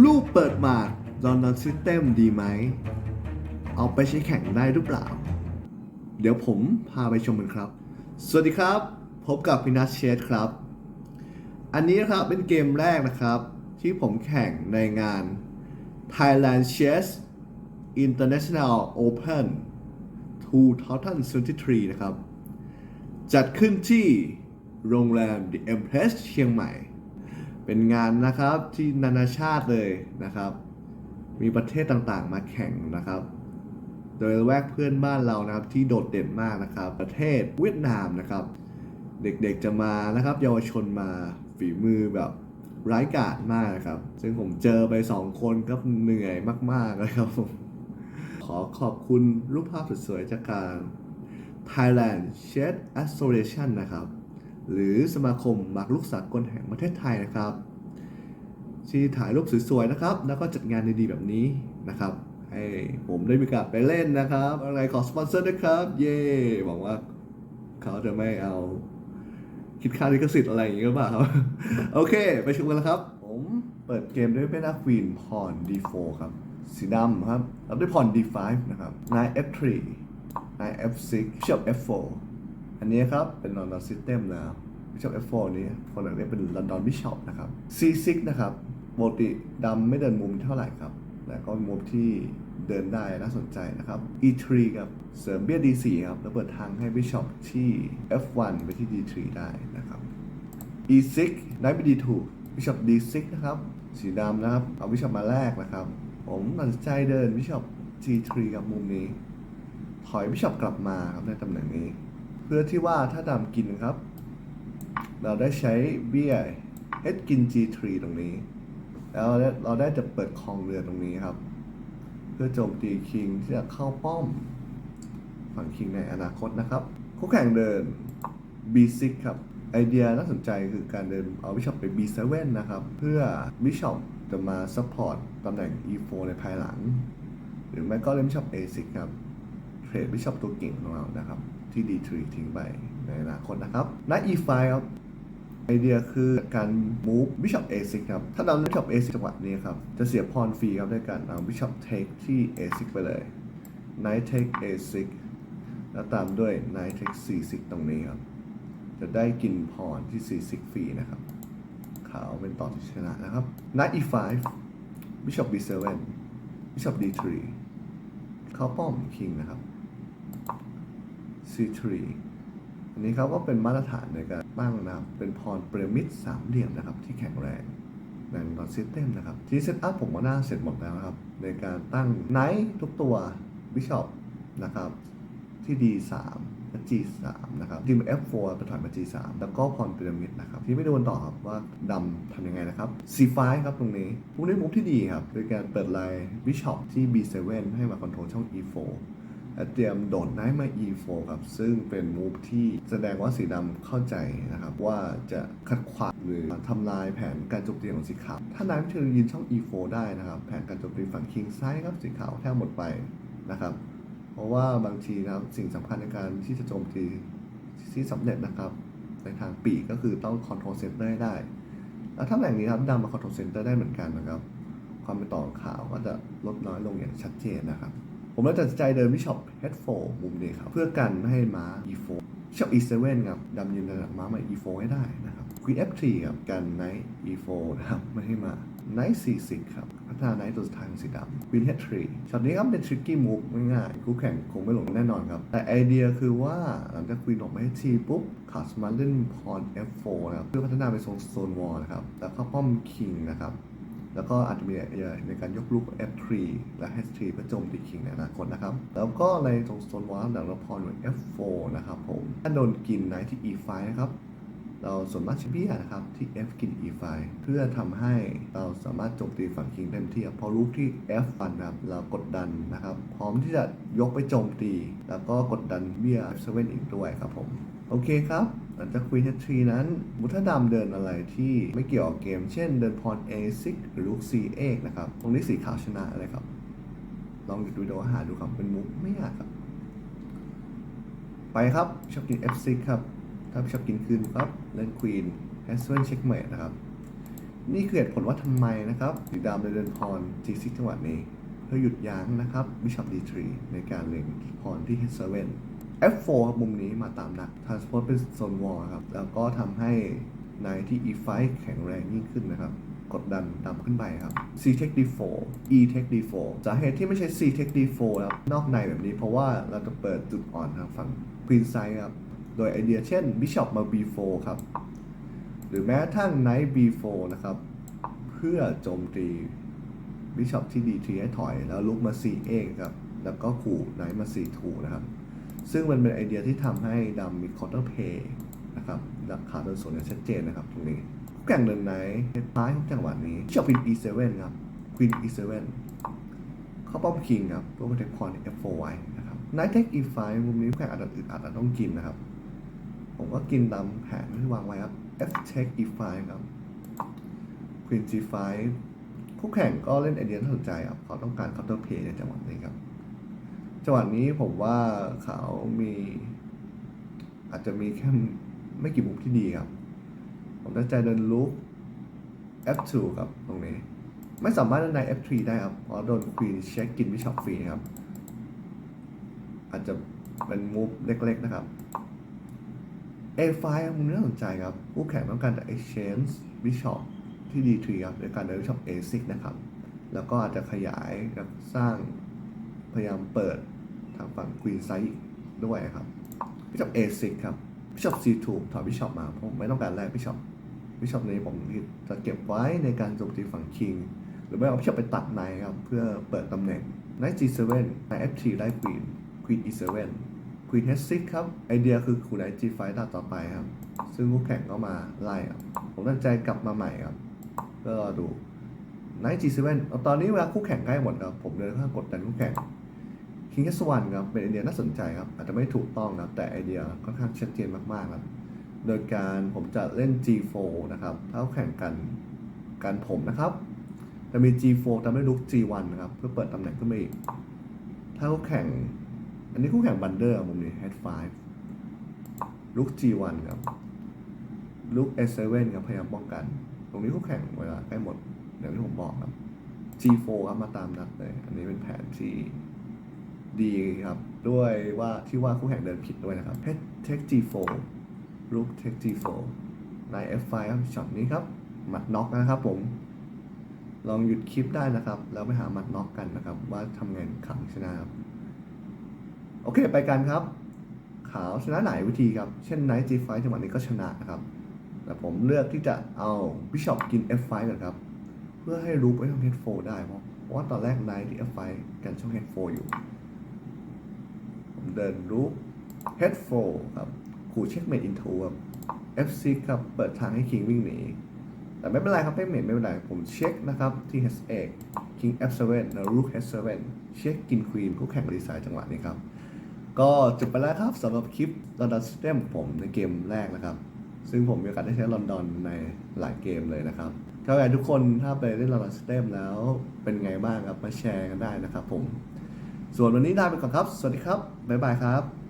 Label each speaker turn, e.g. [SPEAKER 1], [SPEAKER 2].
[SPEAKER 1] รูปเปิดมาลอนดอนซิสเต็มดีไหม เอาไปใช้แข่งได้หรือเปล่า เดี๋ยวผมพาไปชมกันครับ สวัสดีครับ พบกับพินัทเชสครับ อันนี้นะครับเป็นเกมแรกนะครับ ที่ผมแข่งในงาน Thailand Chess International Open 2023 นะครับ จัดขึ้นที่โรงแรม The Empress เชียงใหม่ เป็นงานนะครับที่นานาชาติเลยนะครับ มีประเทศต่างๆ มาแข่งนะครับ โดยแวกเพื่อนบ้านเรานะครับที่โดดเด่นมากนะครับ ประเทศเวียดนามนะครับ เด็กๆจะมานะครับ เยาวชนมาฝีมือแบบร้ายกาจมากนะครับ ซึ่งผมเจอไปสองคนก็เหนื่อยมากๆเลยครับผมขอขอบคุณรูปภาพสวยๆจากการ Thailand Chess Association นะครับ หรือสมาคมหมากรุกสากลแห่งประเทศไทยนะครับ ที่ถ่ายรูปสวยๆนะครับ แล้วก็จัดงานดีๆแบบนี้นะครับให้ผมได้มีโอกาสไปเล่นนะครับ อะไรขอสปอนเซอร์ด้วยครับ เย่หวังว่าเขาจะไม่เอาคิดค่าลิขสิทธิ์อะไรอย่างเงี้ยหรือเปล่าครับ โอเค ไปชมกันแล้วครับ ผมเปิดเกมด้วยเป็นอาควีนพร d4 ครับ สีดำครับรับด้วยพร d5 นะครับนาย f3 นาย f6 bishop f4 อันนี้ครับเป็น London System แล้ว bishop f4 นี้คนอื่นเรียกเป็น London Bishop นะครับ c6 นะครับปกติดำไม่เดินมุมเท่าไหร่ครับแต่ก็มุมที่เดินได้น่าสนใจนะครับ e3 ครับเสริมเบี้ย d4 ครับแล้วเปิดทางให้ bishop ที่ f1 ไปที่ d3 ได้นะครับ e6 ได้ไป d2 bishop d6 นะครับสีดำนะครับ เอา bishop มาแลกนะครับ ผมตัดสินใจเดิน bishop g3 กับมุมนี้ ถอย bishop กลับมาครับในตำแหน่งนี้ พื่อที่ว่าถ้าดำกินครับ เราได้ใช้เบี้ย h กิน g3 ตรงนี้ แล้วเราได้จะเปิดคลองเรือตรงนี้ครับ เพื่อโจมตีคิงที่จะเข้าป้อม ฝั่งคิงในอนาคตนะครับคู่แข่งเดิน b6 ครับไอเดียน่าสนใจคือการเดินเอาบิชอปไป b7 นะครับ เพื่อบิชอปจะมาซัพพอร์ตตำแหน่ง e4 ในภายหลัง หรือไม่ก็เล่นบิชอป a6 ครับเทรดบิชอปตัวเก่งของเรานะครับ ที่ d3 ทิ้งไปในอนาคตนะครับณ e5 ครับไอเดียคือการ move bishop a6 ครับถ้าเราเล่น bishop a6 จังหวะนี้ครับ จะเสียพรฟรีครับด้วยการเอา bishop take ที่ a6 ไปเลย knight take a6 แล้วตามด้วย knight take c6 ตรงนี้ครับ จะได้กินพรที่ c6 ฟรีนะครับ ขาวเป็นต่อที่ชนะนะครับ knight e5 bishop b7 bishop d3 เข้าป้อม king นะครับ c3 อันนี้ครับก็เป็นมาตรฐานในการตั้งนะครับ เป็นพรพีระมิดสามเหลี่ยมนะครับ ที่แข็งแรงในดอทซิสเต็มนะครับ ที่เซตอัพผมก็น่าเสร็จหมดแล้วนะครับ ในการตั้งไนท์ทุกตัวบิชอปนะครับ ที่ D3 และ G3 นะครับทีม F4 ไปถอยมา G3 แล้วก็พรพีระมิดนะครับ ที่ไม่ดูกันต่อครับว่าดำทำยังไงนะครับ C5 ครับตรงนี้พวกนี้มุกที่ดีครับ โดยการเปิดไลน์บิชอปที่ B7 ให้มาคอนโทรลช่อง E4 เตรียมโดดไนท์มา E4 ครับ ซึ่งเป็นมูฟที่แสดงว่าสีดำเข้าใจนะครับว่าจะขัดขวางหรือทำลายแผนการโจมตีของสีขาว ถ้าไนท์เธอยืนช่อง E4 ได้นะครับ แผนการโจมตีฝั่งคิงซ้ายครับสีขาวแทบหมดไปนะครับ เพราะว่าบางทีนะครับสิ่งสำคัญในการที่จะโจมตีที่สำเร็จนะครับ ในทางปีกก็คือต้องคอนโทรลเซนเตอร์ได้แล้วถ้าแหล่งนี้ครับดำมาคอนโทรลเซนเตอร์ได้เหมือนกันนะครับ ความเป็นต่อขาวก็จะลดน้อยลงอย่างชัดเจนนะครับ ผมเลยตัดสินใจเดินวิชอป H4 มุมนี้ครับ เพื่อกันไม่ให้ม้า E4 ช็อบ E7 ครับดำยืนระดับม้ามา E4 ให้ได้นะครับ Queen F3 ครับกัน Knight E4 นะครับไม่ให้มา Knight C6 ครับพัฒนา Knight ตัวสุดท้ายสีดำ Queen H3 ช็อตนี้ครับเป็น tricky move ง่ายๆคู่แข่งคงไม่หลงแน่นอนครับ แต่ไอเดียคือว่าหลังจาก Queen ออกมา H3 ปุ๊บขาสมารถเล่นพร F4 นะครับเพื่อพัฒนาไปโซนโซนวอลนะครับแล้วก็ป้อม King นะครับ แล้วก็อาจจะมีไอในการยกลูก F3 และ H3 เพื่อโจมตีคิงในอนาคตนะครับ แล้วก็ในตรงโซนวาร์ปดังละพรเหมือน F4 นะครับผมถ้าโดนกินไนที่ E5 นะครับ เราสามารถใช้เบียนะครับที่ F กิน E5 เพื่อทำให้เราสามารถโจมตีฝั่งคิงเต็มที่พอลูกที่ F1 นะครับเรากดดันนะครับ พร้อมที่จะยกไปโจมตี แล้วก็กดดันเบีย F7 อีกด้วยครับผม โอเคครับ หลังจากควีน H3 นั้นมุทดำเดินอะไรที่ไม่เกี่ยวกับเกม เช่นเดินพร A6 หรือลูก C8 นะครับ ตรงนี้สีขาวชนะเลยครับ ลองหยุดวิดีโอหาดูครับ เป็นมุกไม่ยากครับ ไปครับ ชอบกิน F6 ครับ ถ้าชอบกินคืนครับ เล่นควีน H7 เช็คเมทนะครับ นี่คือเหตุผลว่าทำไมนะครับสีดำเลยเดินพร G6 จังหวะนี้ เพื่อหยุดยั้งนะครับ Bishop D3 ในการเล็งพรที่ H7 F4 ครับมุมนี้มาตามนัก Transport เป็นโซนวอลครับแล้วก็ทำให้ในที่ E5 แข็งแรงยิ่งขึ้นนะครับกดดันดำขึ้นไปครับ C take D4 E take D4 สาเหตุที่ไม่ใช่ C take D4 ครับนอกในแบบนี้เพราะว่าเราจะเปิดจุดอ่อนทางฝั่ง Queen side ครับ โดยไอเดียเช่น Bishop มา B4 ครับ หรือแม้กระทั่ง Knight B4 นะครับ เพื่อโจมตี Bishop ที่ D3 ให้ถอย แล้วลุกมา C8 ครับ แล้วก็ขู่ Knight มา C2 นะครับ ซึ่งมันเป็นไอเดียที่ทำให้ดำมี counter play นะครับดักขาโดนส่วนอย่างชัดเจนนะครับตรงนี้แข่งเดินไหนเฮดท้ายของจังหวะนี้ชอบ Queen E7 ครับ Queen E7 เข้าป้อม King ครับเพื่อมเทคพร F4 ไว้นะครับ Knight take E5 มุมนี้แข่งอาจจะอึดอัดอาจจะต้องกินนะครับ ผมก็กินตามแผนที่วางไว้ครับ F take E5 ครับ Queen G5 คู่แข่งก็เล่นไอเดียน่าสนใจครับเขาต้องการ counter play ในจังหวะนี้ครับ จังหวะนี้ผมว่าเขามี อาจจะมีแค่ไม่กี่มุมที่ดีครับ ผมตั้งใจเดินลุก F2 ครับตรงนี้ ไม่สามารถเล่นใน F3 ได้ครับ เพราะโดน Queen เช็คกิน Bishop ฟรีครับ อาจจะเป็นมูฟเล็กๆนะครับ A5 มุมนี้น่าสนใจครับคู่แข่งต้องการจะ exchange Bishop ที่ D3 ครับโดยการเดิน Bishop A6 นะครับ แล้วก็อาจจะขยายกับสร้างพยายามเปิด ทางฝั่ง Queen Side ด้วยครับ Bishop A6 ครับ Bishop C2 ถอย Bishop มาผมไม่ต้องการแลก Bishop Bishop นี้ผมจะเก็บไว้ในการโจมตีฝั่ง King หรือไม่เอา Bishop ไปตัดในครับ เพื่อเปิดตำแหน่ง Knight G7 Knight F3 ไล่ Queen Queen E7 Queen H6 ครับ ไอเดียคือขู่ Knight G5 ตัดต่อไปครับ ซึ่งคู่แข่งก็มาไล่ครับผมตั้งใจกลับมาใหม่ครับก็รอดู Knight G7 เอาตอนนี้เวลาคู่แข่งใกล้หมดครับผมเดินข้างกดดันคู่แข่ง King S1 ครับเป็นไอเดียน่าสนใจครับ อาจจะไม่ถูกต้องครับแต่ไอเดียค่อนข้างชัดเจนมากๆครับโดยการผมจะเล่น G4 นะครับถ้าเขาแข่งกันกันผมนะครับจะมี G4 ทำให้ลุก G1 นะครับ เพื่อเปิดตำแหน่งขึ้นมาอีกถ้าเขาแข่ง อันนี้คู่แข่งบันเดอร์มุมนี้ H5 ลุก G1 ครับลุก S7 ครับพยายามป้องกัน ตรงนี้คู่แข่งเวลาใกล้หมดอย่างที่ผมบอกครับ G4 ครับมาตามนัดเลย อันนี้เป็นแผนที่ ดีครับ ด้วยว่าที่ว่าคู่แข่งเดินผิดด้วยนะครับ H take G4 ลุก take G4 ใน F5 ครับช็อตนี้ครับหมัดน็อกนะครับผม ลองหยุดคลิปได้นะครับ แล้วไปหาหมัดน็อกกันนะครับ ว่าทำไงขังชนะครับ โอเคไปกันครับ ขาวชนะไหนวิธีครับ เช่น Knight G5 จังหวะนี้ก็ชนะนะครับ แต่ผมเลือกที่จะเอา Bishop กิน F5 ก่อนครับ เพื่อให้รูปไว้ช่อง H4 ได้เพราะว่าตอนแรก Knight ที่ F5 กันช่อง H4 อยู่ เดินรูป H4 ครับขู่เช็คเมดอินทูครับ F6 ครับ เปิดทางให้ King วิ่งหนี แต่ไม่เป็นไรครับไม่เมดไม่เป็นไร ผมเช็คนะครับที่ H8 King F7 แล้ว Rook H7 เช็คกิน Queen คู่แข่งดีไซน์จังหวะนี้ครับ ก็จบไปแล้วครับสำหรับคลิป London System ผมในเกมแรกนะครับ ซึ่งผมมีโอกาสได้ใช้ลอนดอนในหลายเกมเลยนะครับถ้าใครทุกคนถ้าไปเล่น London System แล้วเป็นไงบ้างครับมาแชร์กันได้นะครับผม ส่วนวันนี้ลาไปก่อนครับ สวัสดีครับ บ๊ายบายครับ